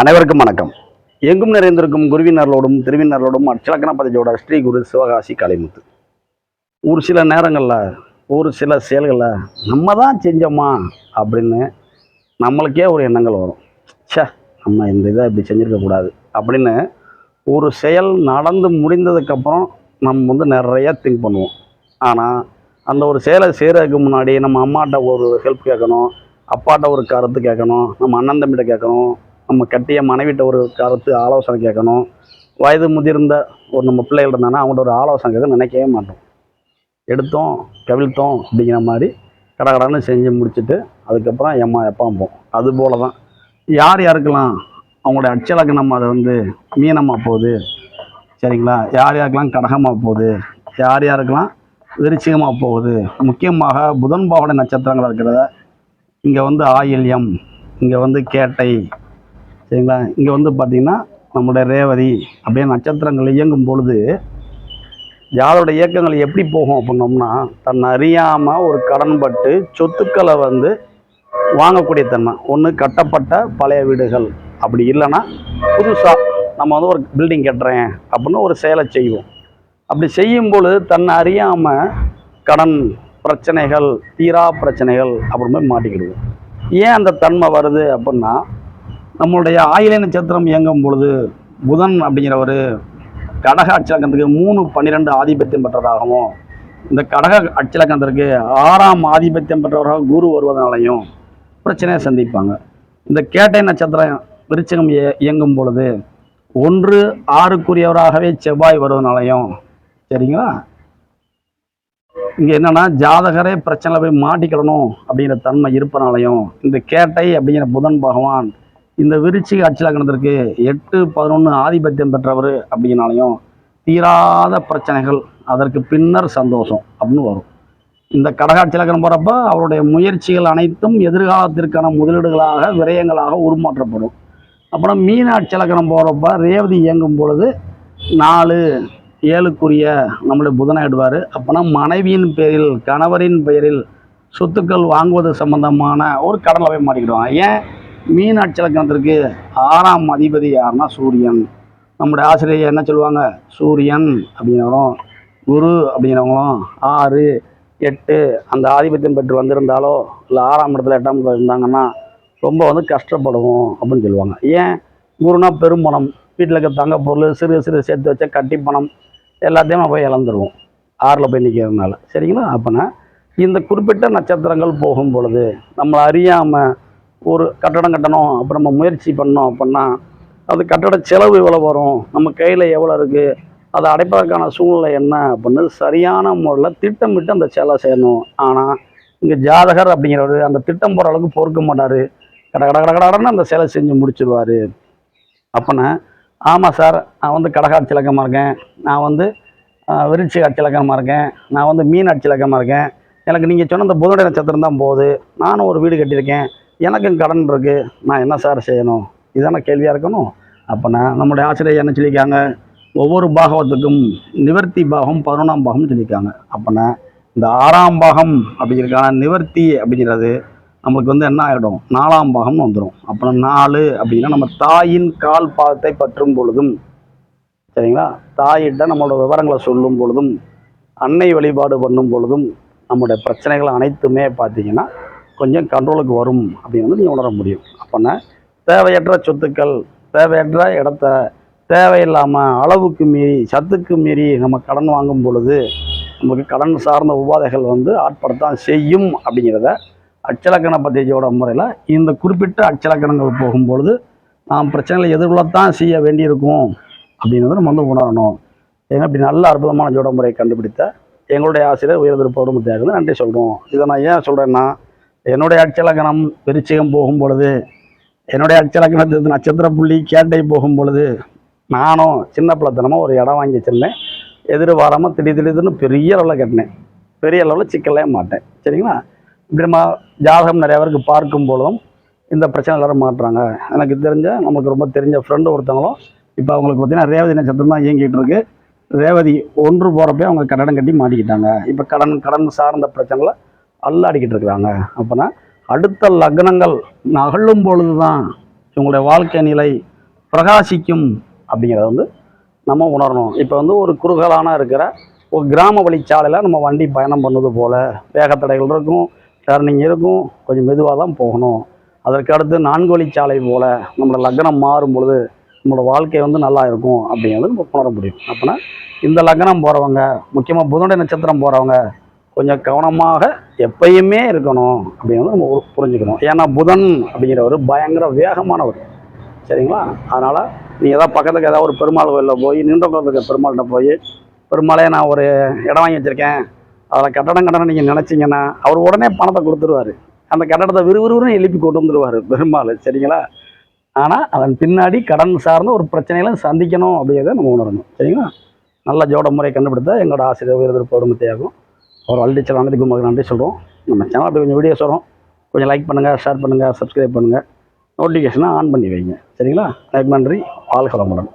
அனைவருக்கும் வணக்கம். எங்கும் நிறைந்திருக்கும் குருவினர்களோடும் திருவினர்களோடும் அச்சலக்கண ஸ்ரீ குரு சிவகாசி காளிமுத்து ஒரு சில நேரங்களில் ஒரு சில செயல்களை நம்ம தான் செஞ்சோமா அப்படின்னு நம்மளுக்கே ஒரு எண்ணங்கள் வரும். சே நம்ம இந்த இதை இப்படி செஞ்சுருக்கக்கூடாது அப்படின்னு ஒரு செயல் நடந்து முடிந்ததுக்கப்புறம் நம்ம வந்து நிறைய திங்க் பண்ணுவோம். ஆனால் அந்த ஒரு செயலை செய்கிறதுக்கு முன்னாடி நம்ம அம்மாட்ட ஒரு ஹெல்ப் கேட்கணும் அப்பாட்ட ஒரு கருத்து கேட்கணும் நம்ம அண்ணன் தம்பிகிட்ட கேட்கணும் நம்ம கட்டிய மனைவிட்ட ஒரு கருத்து ஆலோசனை கேட்கணும். வயது முதிர்ந்த ஒரு நம்ம பிள்ளைகள் இருந்தாங்கன்னா அவங்கள்ட்ட ஒரு ஆலோசனை கேட்க நினைக்கவே மாட்டோம். எடுத்தோம் கவிழ்த்தோம் அப்படிங்கிற மாதிரி கடகடன்னு செஞ்சு முடிச்சுட்டு அதுக்கப்புறம் எம்மா எப்பாம்போம். அது போல தான் யார் யாருக்கெல்லாம் அவங்களுடைய அச்சலக்கணம் அதை வந்து மீனமாக போகுது? சரிங்களா? யார் யாருக்கெல்லாம் கடகமாக போகுது? யார் யாருக்கெல்லாம் விருச்சிகமாக போகுது? முக்கியமாக புதன் பாவட நட்சத்திரங்கள் இருக்கிறத இங்கே வந்து ஆயில்யம் இங்கே வந்து கேட்டை சரிங்களா? இங்கே வந்து பார்த்திங்கன்னா நம்முடைய ரேவதி அப்படியே நட்சத்திரங்கள் இயங்கும் பொழுது யாரோட இயக்கங்கள் எப்படி போகும் அப்படின்னோம்னா தன்னை அறியாமல் ஒரு கடன்பட்டு சொத்துக்களை வந்து வாங்கக்கூடிய தன்மை. ஒன்று கட்டப்பட்ட பழைய வீடுகள். அப்படி இல்லைன்னா புதுசாக நம்ம வந்து ஒரு பில்டிங் கட்டுறேன் அப்படின்னு ஒரு செயலை செய்வோம். அப்படி செய்யும் பொழுது தன்னை அறியாமல் கடன் பிரச்சனைகள் தீரா பிரச்சனைகள் அப்புறமே மாட்டிக்கிடுவோம். ஏன் அந்த தன்மை வருது அப்படின்னா நம்மளுடைய ஆயிலை நட்சத்திரம் இயங்கும் பொழுது புதன் அப்படிங்கிற ஒரு கடக அச்சலக்கணத்துக்கு மூணு பன்னிரெண்டு ஆதிபத்தியம் பெற்றதாகவும் இந்த கடக அச்சலக்கணத்திற்கு ஆறாம் ஆதிபத்தியம் பெற்றவராக குரு வருவதனாலையும் பிரச்சனையை சந்திப்பாங்க. இந்த கேட்டை நட்சத்திரம் விருச்சகம் இயங்கும் பொழுது ஒன்று ஆறுக்குரியவராகவே செவ்வாய் வருவதனாலையும் சரிங்களா? இங்கே என்னன்னா ஜாதகரே பிரச்சனை போய் மாட்டிக்கிடணும் அப்படிங்கிற தன்மை இருப்பனாலையும் இந்த கேட்டை அப்படிங்கிற புதன் பகவான் இந்த விருச்சிக அச்சலக்கணத்திற்கு எட்டு பதினொன்று ஆதிபத்தியம் பெற்றவர் அப்படின்னாலையும் தீராத பிரச்சனைகள் அதற்கு பின்னர் சந்தோஷம் அப்படின்னு வரும். இந்த கடகாட்சிலக்கணம் போகிறப்ப அவருடைய முயற்சிகள் அனைத்தும் எதிர்காலத்திற்கான முதலீடுகளாக விரயங்களாக உருமாற்றப்படும். அப்புறம் மீனாட்சி இலக்கணம் போகிறப்ப ரேவதி இயங்கும் பொழுது நாலு ஏழுக்குரிய நம்மளுடைய புதனாயிடுவார் அப்போனா மனைவியின் பேரில் கணவரின் பெயரில் சொத்துக்கள் வாங்குவது சம்பந்தமான ஒரு கடலை போய் மாட்டிக்கிடுவாங்க ஏன்? மீனாட்சி இலக்கணத்திற்கு ஆறாம் அதிபதி யாருன்னா சூரியன். நம்முடைய ஆசிரியர் என்ன சொல்லுவாங்க? சூரியன் அப்படிங்கிறவரும் குரு அப்படிங்கிறவங்களும் ஆறு எட்டு அந்த ஆதிபத்தியம் பெற்று வந்திருந்தாலோ இல்லை ஆறாம் இடத்துல எட்டாம் இடத்துல இருந்தாங்கன்னா ரொம்ப வந்து கஷ்டப்படுவோம் அப்படின்னு சொல்லுவாங்க. ஏன்? குருனா பெரும்பணம் வீட்டில் இருக்க தங்க பொருள் சிறு சிறு சேர்த்து வச்ச கட்டி பணம் எல்லாத்தையும் நம்ம போய் இழந்துருவோம். ஆறில் போய் நிற்கிறதுனால சரிங்களா? அப்போனா இந்த குறிப்பிட்ட நட்சத்திரங்கள் போகும் பொழுது நம்மளை அறியாமல் ஒரு கட்டடம் கட்டணும் அப்புறம் நம்ம முயற்சி பண்ணோம் அப்படின்னா அது கட்டட செலவு எவ்வளோ வரும் நம்ம கையில் எவ்வளோ இருக்குது அதை அடைப்பதற்கான சூழ்நிலை என்ன அப்படின்னு சரியான முறையில் திட்டமிட்டு அந்த செலவை செய்யணும் ஆனால் இங்கே ஜாதகர் அப்படிங்கிறவர் அந்த திட்டம் போகிற அளவுக்கு பொறுக்க மாட்டார். கட கட கட கடன்னு அந்த சேலை செஞ்சு முடிச்சிடுவார் அப்போனா ஆமாம் சார் நான் வந்து கடகாட்சி இலக்கமாக இருக்கேன். நான் வந்து விருட்சி விருட்சிக இலக்கமாக இருக்கேன். நான் வந்து மீன் ஆட்சி இலக்கமாக இருக்கேன். எனக்கு நீங்கள் சொன்ன இந்த புதனுடைய நட்சத்திரம் தான் போகுது. நானும் ஒரு வீடு கட்டியிருக்கேன். எனக்கும் கடன் இருக்குது நான் என்ன சார் செய்யணும்? இதான கேள்வியாக இருக்கணும்? அப்போனா நம்முடைய ஆசிரியர் என்ன சொல்லியிருக்காங்க? ஒவ்வொரு பாகவத்துக்கும் நிவர்த்தி பாகம் பதினொன்றாம் பாகம்னு சொல்லியிருக்காங்க. அப்போனா இந்த ஆறாம் பாகம் அப்படிங்கிறதுக்கான நிவர்த்தி அப்படிங்கிறது நம்மளுக்கு வந்து என்ன ஆகிடும் நாலாம் பாகம்னு வந்துடும் அப்புறம் நாலு அப்படின்னா நம்ம தாயின் கால் பாதத்தை பற்றும் பொழுதும் சரிங்களா? தாயிட்ட நம்மளோட விவரங்களை சொல்லும் பொழுதும் அன்னை வழிபாடு பண்ணும் பொழுதும் நம்முடைய பிரச்சனைகள் அனைத்துமே பார்த்திங்கன்னா கொஞ்சம் கண்ட்ரோலுக்கு வரும் அப்படின்னு வந்து நீங்கள் உணர முடியும். அப்போனா தேவையற்ற சொத்துக்கள் தேவையற்ற இடத்த தேவையில்லாமல் அளவுக்கு மீறி சத்துக்கு மீறி நம்ம கடன் வாங்கும் பொழுது நமக்கு கடன் சார்ந்த உபாதைகள் வந்து ஆட்படத்தான் செய்யும் அப்படிங்கிறத அச்சலக்கண பத்திரிகையோட முறையில் இந்த குறிப்பிட்ட அச்சலக்கணங்கள் போகும்பொழுது நாம் பிரச்சனைகளை எதிர்கொள்ளத்தான் செய்ய வேண்டியிருக்கும் அப்படின்றத நம்ம வந்து உணரணும். ஏன்னா இப்படி நல்ல அற்புதமான ஜோட முறையை கண்டுபிடித்த எங்களுடைய ஆசிரியர் உயர்திருப்போடு முத்தியாக நன்றி சொல்கிறோம் இதை நான் ஏன் சொல்கிறேன்னா என்னுடைய அச்சலக்கணம் விருச்சிகம் போகும் பொழுது என்னுடைய அச்சலக்கணத்து நட்சத்திர புள்ளி கேட்டை போகும் பொழுது நானும் சின்ன பிள்ளைத்தனமாக ஒரு இடம் வாங்கி வச்சிருந்தேன். எதிர்பாராமல் திடீர் திடீர்னு பெரிய அளவில் கட்டினேன். பெரிய அளவில் சிக்கலே மாட்டேன். சரிங்களா? இப்படி நம்ம ஜாதகம் நிறையா பேருக்கு பார்க்கும் பொழுதும் இந்த பிரச்சனை எல்லாரும் மாட்டுறாங்க. எனக்கு தெரிஞ்ச நமக்கு ரொம்ப தெரிஞ்ச ஃப்ரெண்டு ஒருத்தவங்களும் இப்போ அவங்களுக்கு பார்த்தீங்கன்னா ரேவதி நட்சத்திரம் தான் இயங்கிட்டு இருக்கு. ரேவதி ஒன்று போகிறப்பே அவங்க கட்டடம் கட்டி மாட்டிக்கிட்டாங்க. இப்போ கடன் கடன் சார்ந்த பிரச்சனைகளை அல்லாடிக்கிட்டு இருக்கிறாங்க. அப்போனா அடுத்த லக்னங்கள் நகழும் பொழுது தான் இவங்களுடைய வாழ்க்கை நிலை பிரகாசிக்கும் அப்படிங்கிறத வந்து நம்ம உணரணும். இப்போ வந்து ஒரு குறுகலான இருக்கிற ஒரு கிராம வழிச்சாலையில் நம்ம வண்டி பயணம் பண்ணது போல் வேகத்தடைகள் இருக்கும் டர்னிங் இருக்கும் கொஞ்சம் மெதுவாக தான் போகணும். அதற்கு அடுத்து நான்கு வழிச்சாலை போல் நம்மளோட லக்னம் மாறும் பொழுது நம்மளோட வாழ்க்கை வந்து நல்லா இருக்கும் அப்படிங்கிறது நம்ம உணர முடியும். அப்போனா இந்த லக்னம் போகிறவங்க முக்கியமாக புதனுடைய நட்சத்திரம் போகிறவங்க கொஞ்சம் கவனமாக எப்பயுமே இருக்கணும் அப்படின்னு நம்ம புரிஞ்சுக்கணும். ஏன்னா புதன் அப்படிங்கிறவர் பயங்கர வேகமானவர். சரிங்களா? அதனால் நீங்கள் ஏதாவது பக்கத்துக்கு ஏதாவது ஒரு பெருமாள் கோயிலில் போய் நின்ற பெருமாள்கிட்ட போய் பெருமாளே நான் ஒரு இடம் வாங்கி வச்சுருக்கேன். அதில் கட்டடம் கட்டணம் நீங்கள் நினச்சிங்கன்னா அவர் உடனே பணத்தை கொடுத்துருவாரு. அந்த கட்டடத்தை விறுவிறுன்னு எழுப்பி கொண்டு வந்துருவார் பெருமாள். சரிங்களா? ஆனால் அதன் பின்னாடி கடன் சார்ந்த ஒரு பிரச்சனைகளை சந்திக்கணும் அப்படிங்கிறத நம்ம உணரணும். சரிங்களா? நல்ல ஜோட முறை கண்டுபிடித்தா எங்களோட ஆசிரியர் உயர்திருப்ப உரிமத்தையாகும் அவர் ஆல் டீச்சர் அனைத்து குமாருக்கு நன்றி சொல்கிறோம் நம்ம சேனல் அப்படி கொஞ்சம் வீடியோஸ் வரும். கொஞ்சம் லைக் பண்ணுங்கள் ஷேர் பண்ணுங்கள் சப்ஸ்கிரைப் பண்ணுங்கள் நோட்டிஃபிகேஷனை ஆன் பண்ணி வைங்க. சரிங்களா? லைக் நன்றி. வாழ்க கலம்புடன்